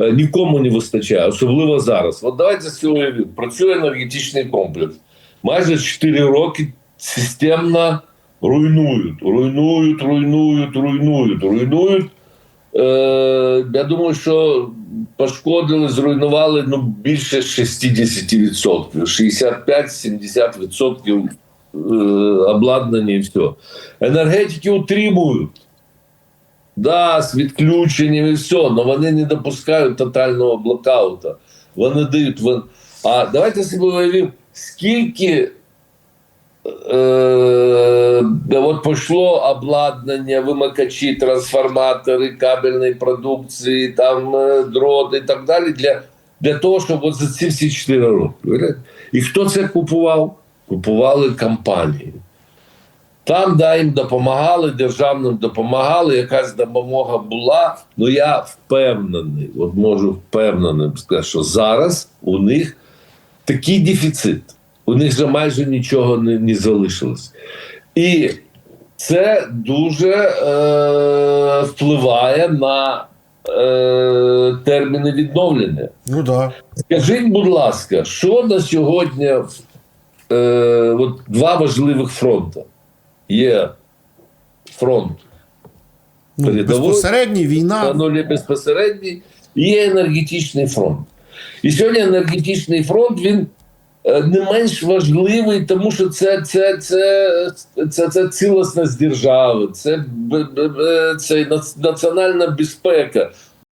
е, нікому не вистачає, особливо зараз. От давайте сьогодні уявимо. працює енергетичний комплекс. Майже 4 роки системно руйнують, руйнують, руйнують, руйнують, руйнують. Е, я думаю, що пошкодили, зруйнували ну, більше 60%, 65-70% е, обладнання і все. Енергетики утримують. Да, з відключенням і все, але вони не допускають тотального блокаута. Вони дають. вон- А давайте собі уявимо, скільки е, от пішло обладнання, вимикачі, трансформатори, кабельної продукції, там е, дроти і так далі для, для того, щоб от за ці всі 4 роки. І хто це купував? Купували компанії. Там, да, їм допомагали, державним допомагали, якась допомога була. Ну я впевнений, от можу впевненим сказати, що зараз у них такий дефіцит. У них вже майже нічого не, не залишилось. І це дуже е, впливає на е, терміни відновлення. Ну да. Скажіть, будь ласка, що на сьогодні е, от два важливих фронти? Є фронт Ну, Передовий. безпосередній війна. нулі безпосередній, є енергетичний фронт. І сьогодні енергетичний фронт він е, не менш важливий, тому що це, це, це, це, це цілісність держави, це, це національна безпека.